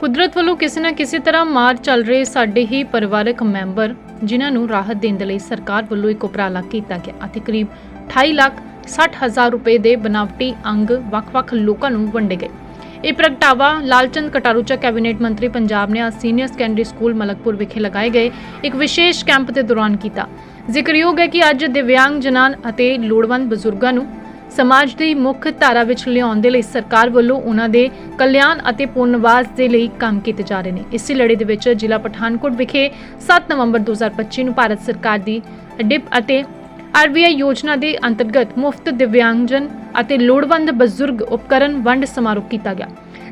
ਕੁਦਰਤ ਵੱਲੋਂ ਕਿਸੇ ਨਾ ਕਿਸੇ ਤਰ੍ਹਾਂ ਮਾਰ ਚੱਲ ਰਹੇ ਸਾਡੇ ਹੀ ਪਰਿਵਾਰਕ ਮੈਂਬਰ, ਜਿਨ੍ਹਾਂ ਨੂੰ ਰਾਹਤ ਦੇਣ ਦੇ ਲਈ ਸਰਕਾਰ ਵੱਲੋਂ ਇੱਕ ਉਪਰਾਲਾ ਕੀਤਾ ਗਿਆ ਅਤੇ ਕਰੀਬ 28 ਲੱਖ 60 ਹਜ਼ਾਰ ਰੁਪਏ ਦੇ ਬਨਾਵਟੀ ਅੰਗ ਵੱਖ-ਵੱਖ ਲੋਕਾਂ ਨੂੰ ਵੰਡੇ ਗਏ। ਇਹ ਪ੍ਰਗਟਾਵਾ ਲਾਲਚੰਦ ਕਟਾਰੂਚਾ ਕੈਬਨਿਟ ਮੰਤਰੀ ਪੰਜਾਬ ਨੇ ਅੱਜ ਸੀਨੀਅਰ ਸੈਕੰਡਰੀ ਸਕੂਲ ਮਲਕਪੁਰ ਵਿਖੇ ਲਗਾਏ ਗਏ ਇੱਕ ਵਿਸ਼ੇਸ਼ ਕੈਂਪ ਦੇ ਦੌਰਾਨ ਕੀਤਾ। ਜ਼ਿਕਰਯੋਗ ਹੈ ਕਿ ਅੱਜ ਦਿਵਿਆਂਗ ਜਨਾਨ ਅਤੇ ਲੋੜਵੰਦ ਬਜ਼ੁਰਗਾਂ ਨੂੰ ਸਮਾਜ ਦੀ ਮੁੱਖ ਧਾਰਾ ਵਿੱਚ ਲਿਆਉਣ ਦੇ ਲਈ ਸਰਕਾਰ ਵੱਲੋਂ ਉਹਨਾਂ ਦੇ ਕਲਿਆਣ ਅਤੇ ਪੁਨਰਵਾਸ ਦੇ ਲਈ ਕੰਮ ਕੀਤੇ ਜਾ ਰਹੇ ਨੇ। ਇਸੇ ਲੜੀ ਦੇ ਵਿੱਚ ਜ਼ਿਲ੍ਹਾ ਪਠਾਨਕੋਟ ਵਿਖੇ 7 ਨਵੰਬਰ 2025 ਨੂੰ ਭਾਰਤ ਸਰਕਾਰ ਦੀ ਡਿਪ ਅਤੇ ਆਰਬੀਆਈ ਯੋਜਨਾ ਦੇ ਅੰਤਰਗਤ ਮੁਫਤ ਦਿਵਿਆਂਗਜਨ ਅਤੇ ਲੋੜਵੰਦ ਬਜ਼ੁਰਗ ਉਪਕਰਨ ਵੰਡ ਸਮਾਰੋਹ ਕੀਤਾ ਗਿਆ।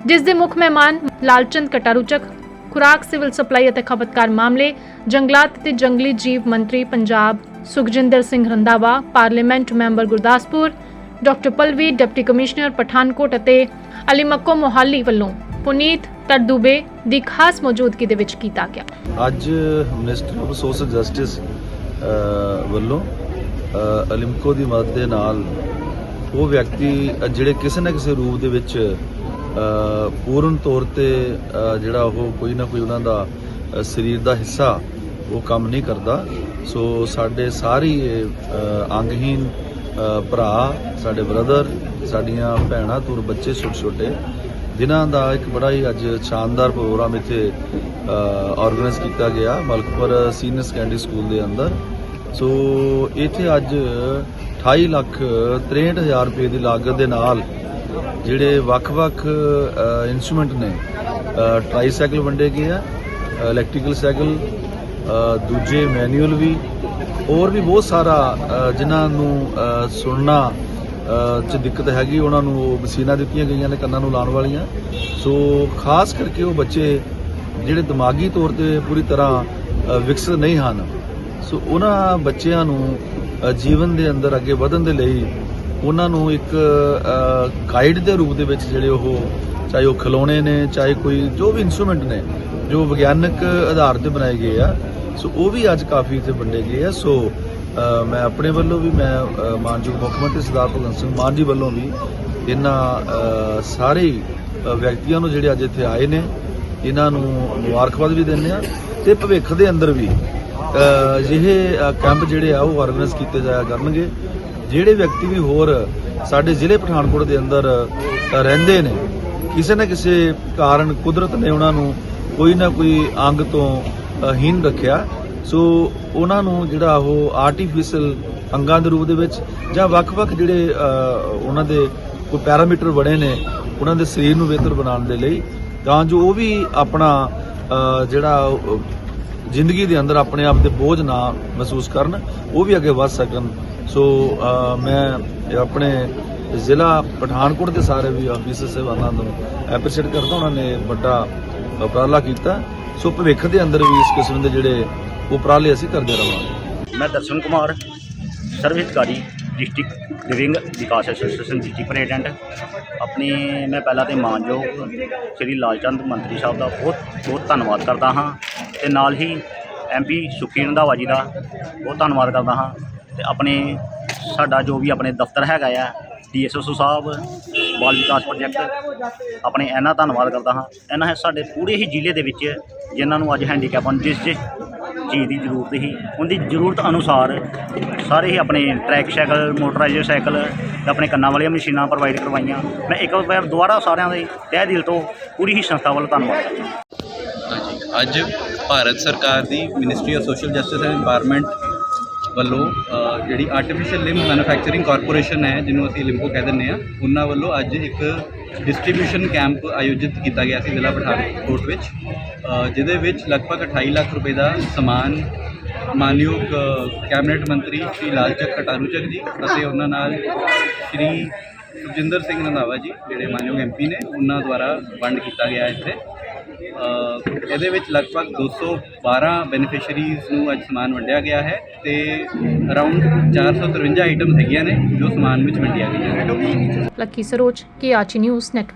ਜਿਸ ਦੇ ਮੁੱਖ ਮਹਿਮਾਨ ਲਾਲਚੰਦ ਕਟਾਰੂਚਕ, ਖੁਰਾਕ, ਸਿਵਲ ਸਪਲਾਈ ਅਤੇ ਖਪਤਕਾਰ ਮਾਮਲੇ, ਜੰਗਲਾਤ ਤੇ ਜੰਗਲੀ ਜੀਵ ਮੰਤਰੀ Punjab Sukhjinder Singh Randhawa, parliament member Gurdaspur doctor Palvi deputy commissioner Pathankot ਅਤੇ ਅਲੀ ਮੱਕੋ ਮੋਹਾਲੀ ਵੱਲੋਂ ਪੁਨੀਤ ਤਰਦੂਬੇ ਦੀ ਖਾਸ ਮੌਜੂਦਗੀ ਦੇ ਵਿੱਚ ਕੀਤਾ ਗਿਆ। ਅੱਜ ਮਿਨਿਸਟਰ ਆਫ ਸੋਸ਼ਲ ਜਸਟਿਸ ਵੱਲੋਂ ਅਲਿਮਕੋ ਦੀ ਮਦਦ ਦੇ ਨਾਲ ਉਹ ਵਿਅਕਤੀ ਜਿਹੜੇ ਕਿਸੇ ਨਾ ਕਿਸੇ ਰੂਪ ਦੇ ਵਿੱਚ ਪੂਰਨ ਤੌਰ ਤੇ ਜਿਹੜਾ ਉਹ ਕੋਈ ਨਾ ਕੋਈ ਉਹਨਾਂ ਦਾ ਸਰੀਰ ਦਾ ਹਿੱਸਾ ਉਹ ਕੰਮ ਨਹੀਂ ਕਰਦਾ। ਸੋ ਸਾਡੇ ਸਾਰੀ ਇਹ, ਅੰਗਹੀਨ ਭਰਾ, ਸਾਡੇ ਬ੍ਰਦਰ ਸਾਡੀਆਂ ਭੈਣਾਂ ਤੁਰ ਬੱਚੇ ਛੋਟੇ ਛੋਟੇ ਜਿਨ੍ਹਾਂ ਦਾ ਇੱਕ ਬੜਾ ਹੀ ਅੱਜ ਸ਼ਾਨਦਾਰ ਪ੍ਰੋਗਰਾਮ ਇੱਥੇ ਆਰਗੇਨਾਈਜ਼ ਕੀਤਾ ਗਿਆ, ਮਲਕਪੁਰ ਸੀਨੀਅਰ ਸੈਕੰਡਰੀ ਸਕੂਲ ਦੇ ਅੰਦਰ। ਸੋ ਇੱਥੇ ਅੱਜ 28 ਲੱਖ 63000 ਰੁਪਏ ਦੀ ਲਾਗਤ ਦੇ ਨਾਲ ਜਿਹੜੇ ਵੱਖ-ਵੱਖ ਇਨਸਟਰੂਮੈਂਟ ਨੇ ਟ੍ਰਾਈਸਾਈਕਲ ਵੰਡੇ ਗਏ ਆ ਇਲੈਕਟ੍ਰੀਕਲ ਸਾਈਕਲ ਦੂਜੇ ਮੈਨੂਅਲ ਵੀ ਹੋਰ ਵੀ ਬਹੁਤ ਸਾਰਾ ਅ, ਜਿਨ੍ਹਾਂ ਨੂੰ ਸੁਣਨਾ ਚ ਦਿੱਕਤ ਹੈਗੀ ਉਹਨਾਂ ਨੂੰ ਉਹ ਮਸ਼ੀਨਾਂ ਦਿੱਤੀਆਂ ਗਈਆਂ ਨੇ ਕੰਨਾਂ ਨੂੰ ਲਾਉਣ ਵਾਲੀਆਂ। ਸੋ ਖਾਸ ਕਰਕੇ ਉਹ ਬੱਚੇ ਜਿਹੜੇ ਦਿਮਾਗੀ ਤੌਰ ਤੇ ਪੂਰੀ ਤਰ੍ਹਾਂ ਵਿਕਸਿਤ ਨਹੀਂ ਹਨ ਸੋ ਉਹਨਾਂ ਬੱਚਿਆਂ ਨੂੰ ਜੀਵਨ ਦੇ ਅੰਦਰ ਅੱਗੇ ਵਧਣ ਦੇ ਲਈ ਉਹਨਾਂ ਨੂੰ ਇੱਕ ਗਾਈਡ ਦੇ ਰੂਪ ਦੇ ਵਿੱਚ ਜਿਹੜੇ ਉਹ ਚਾਹੇ ਉਹ ਖਿਲੌਣੇ ਨੇ ਚਾਹੇ ਕੋਈ ਜੋ ਵੀ ਇਨਸਟਰੂਮੈਂਟ ਨੇ ਜੋ ਵਿਗਿਆਨਕ ਆਧਾਰ ਤੇ ਬਣਾਏ ਗਏ ਆ ਸੋ ਉਹ ਵੀ ਅੱਜ ਕਾਫੀ ਇੱਥੇ ਵੰਡੇ ਗਏ ਆ। ਸੋ ਮੈਂ ਆਪਣੇ ਵੱਲੋਂ ਵੀ ਮੈਂ ਮਾਨਯੋਗ ਮੁੱਖ ਮੰਤਰੀ ਸਰਦਾਰ ਭਗਵੰਤ ਸਿੰਘ ਮਾਨ ਜੀ ਵੱਲੋਂ ਵੀ ਇਹਨਾਂ ਸਾਰੇ ਵਿਅਕਤੀਆਂ ਨੂੰ ਜਿਹੜੇ ਅੱਜ ਇੱਥੇ ਆਏ ਨੇ ਇਹਨਾਂ ਨੂੰ ਮੁਬਾਰਕਬਾਦ ਵੀ ਦਿੰਦੇ ਆ ਤੇ ਭਵਿੱਖ ਦੇ ਅੰਦਰ ਵੀ ਅ, ਕੈਂਪ ਜਿਹੜੇ ਆ ਉਹ ਆਰਗੇਨਾਈਜ਼ ਕੀਤੇ ਜਾਇਆ ਕਰਨਗੇ। ਜਿਹੜੇ ਵਿਅਕਤੀ ਵੀ ਹੋਰ ਸਾਡੇ ਜ਼ਿਲ੍ਹੇ ਪਠਾਨਕੋਟ ਦੇ ਅੰਦਰ ਰਹਿੰਦੇ ਨੇ ਕਿਸੇ ਨਾ ਕਿਸੇ ਕਾਰਨ ਕੁਦਰਤ ਨੇ ਉਹਨਾਂ ਨੂੰ ਕੋਈ ਨਾ ਕੋਈ ਅੰਗ ਤੋਂ ਹੀਨ ਰੱਖਿਆ। ਸੋ ਉਹਨਾਂ ਨੂੰ ਜਿਹੜਾ ਉਹ ਆਰਟੀਫੀਸ਼ੀਅਲ ਅੰਗਾਂ ਦੇ ਰੂਪ ਦੇ ਵਿੱਚ ਜਾਂ ਵੱਖ-ਵੱਖ ਜਿਹੜੇ ਉਹਨਾਂ ਦੇ ਕੋਈ ਪੈਰਾਮੀਟਰ ਬਣੇ ਨੇ, ਉਹਨਾਂ ਦੇ ਸਰੀਰ ਨੂੰ ਬਿਹਤਰ ਬਣਾਉਣ ਦੇ ਲਈ, ਤਾਂ ਜੋ ਉਹ ਵੀ ਆਪਣਾ ਜਿਹੜਾ ਜ਼ਿੰਦਗੀ ਦੇ ਅੰਦਰ ਆਪਣੇ ਆਪ ਤੇ ਬੋਝ ਨਾ ਮਹਿਸੂਸ ਕਰਨ, ਉਹ ਵੀ ਅੱਗੇ ਵੱਧ ਸਕਣ। ਸੋ ਮੈਂ ਆਪਣੇ ਜ਼ਿਲ੍ਹਾ ਪਠਾਨਕੋਟ ਦੇ ਸਾਰੇ ਵੀ ਆਫੀਸਰ ਸਹਿਬਾਨਾਂ ਨੂੰ ਐਪਰੀਸ਼ੀਏਟ ਕਰਦਾ, ਉਹਨਾਂ ਨੇ ਵੱਡਾ ਉਪਰਾਲਾ ਕੀਤਾ। ਸੋ ਭਵਿੱਖ ਦੇ ਅੰਦਰ ਵੀ ਇਸ ਕਿਸਮ ਦੇ ਜਿਹੜੇ ਉਪਰਾਲੇ ਅਸੀਂ ਕਰਦੇ ਰਹਾਂਗੇ ਮੈਂ ਦਰਸ਼ਨ ਕੁਮਾਰ ਸਰਵਿਸ ਅਧਿਕਾਰੀ ਡਿਸਟ੍ਰਿਕਟ ਲਿਵਿੰਗ ਵਿਕਾਸ ਐਸੋਸੀਏਸ਼ਨ ਦੀ ਚੀਫ ਪ੍ਰੈਜ਼ੀਡੈਂਟ। ਆਪਣੀ ਮੈਂ ਪਹਿਲਾਂ ਤੇ ਮਾਨਯੋਗ ਸ੍ਰੀ ਲਾਲਚੰਦ ਮੰਤਰੀ ਸਾਹਿਬ ਦਾ ਬਹੁਤ ਬਹੁਤ ਧੰਨਵਾਦ ਕਰਦਾ ਹਾਂ ਤੇ ਨਾਲ ਹੀ ਐਮਪੀ ਸੁਖੀ ਰੰਧਾਵਾ ਜੀ ਦਾ ਬਹੁਤ ਧੰਨਵਾਦ ਕਰਦਾ ਹਾਂ ਤੇ ਆਪਣੇ ਸਾਡਾ ਜੋ ਵੀ ਆਪਣੇ ਦਫ਼ਤਰ ਹੈਗਾ ਆ ਡੀਐਸਓ ਸਾਹਿਬ, ਬਾਲ ਵਿਕਾਸ ਪ੍ਰੋਜੈਕਟ, ਆਪਣੇ ਇਹਨਾਂ ਧੰਨਵਾਦ ਕਰਦਾ ਹਾਂ। ਇਹਨਾਂ ਸਾਡੇ ਪੂਰੇ ਹੀ ਜ਼ਿਲ੍ਹੇ ਦੇ ਵਿੱਚ ਜਿਨ੍ਹਾਂ ਨੂੰ ਅੱਜ ਹੈਂਡੀਕੈਪ ਹਨ ਜਿਸ ਜਿਸ ਚੀਜ਼ ਦੀ ਜ਼ਰੂਰਤ ਸੀ। ਉਹਦੀ ਜ਼ਰੂਰਤ ਅਨੁਸਾਰ ਸਾਰੇ ਹੀ ਆਪਣੇ ਟਰੈਕ ਸਾਈਕਲ ਮੋਟਰਾਈਜ਼ਡ ਸਾਈਕਲ ਤੇ ਆਪਣੇ ਕੰਨਾਂ ਵਾਲੀਆਂ ਮਸ਼ੀਨਾਂ ਪ੍ਰੋਵਾਈਡ ਕਰਵਾਈਆਂ। ਮੈਂ ਇੱਕ ਵਾਰ ਦੁਬਾਰਾ ਸਾਰਿਆਂ ਦੇ ਤਹਿ ਦਿਲ ਤੋਂ ਪੂਰੀ ਹੀ ਸੰਸਥਾ ਵੱਲ ਧੰਨਵਾਦ ਕਰਦਾ ਅੱਜ ਭਾਰਤ ਸਰਕਾਰ ਦੀ ministry of social justice and environment ਵੱਲੋਂ ਜਿਹੜੀ ਆਰਟੀਫੀਸ਼ੀਅਲ ਲਿੰਬ ਮੈਨੂਫੈਕਚਰਿੰਗ ਕਾਰਪੋਰੇਸ਼ਨ ਹੈ, ਜਿਹਨੂੰ ਅਸੀਂ ਲਿੰਬੋ ਕਹਿ ਦਿੰਦੇ ਆ ਉਹਨਾਂ ਵੱਲੋਂ ਅੱਜ ਇੱਕ ਡਿਸਟ੍ਰੀਬਿਊਸ਼ਨ ਕੈਂਪ ਆਯੋਜਿਤ ਕੀਤਾ ਗਿਆ ਸੀ ਜ਼ਿਲ੍ਹਾ ਪਠਾਨਕੋਟ ਵਿੱਚ ਜਿਹਦੇ ਵਿੱਚ ਲਗਭਗ 28 ਲੱਖ ਰੁਪਏ ਦਾ ਸਮਾਨ ਮਾਨਯੋਗ ਕੈਬਨਿਟ ਮੰਤਰੀ ਸ਼੍ਰੀ ਲਾਲਚਕ ਕਟਾਰੂਚਕ ਜੀ ਅਤੇ ਉਹਨਾਂ ਨਾਲ ਸ਼੍ਰੀ ਸੁਖਜਿੰਦਰ ਸਿੰਘ ਰੰਧਾਵਾ ਜੀ, ਜਿਹੜੇ ਮਾਨਯੋਗ ਐਮਪੀ ਨੇ, ਉਹਨਾਂ ਦੁਆਰਾ ਵੰਡ ਕੀਤਾ ਗਿਆ ਇੱਥੇ। ਇਹਦੇ ਵਿੱਚ ਲਗਭਗ 212 ਬੈਨੀਫੀਸ਼ੀਅਰੀਜ਼ ਨੂੰ ਅੱਜ ਸਮਾਨ ਵੰਡਿਆ ਗਿਆ ਹੈ ਤੇ ਅਰਾਊਂਡ 453 ਆਈਟਮਸ ਹੈਗੀਆਂ ਨੇ ਜੋ ਸਮਾਨ ਵਿੱਚ ਵੰਡੀਆਂ ਗਈਆਂ ਨੇ। ਲੱਕੀ ਸਰੋਜ ਕੇ ਆਚੀ ਨਿਊਜ਼ ਨੈਟਵਰਕ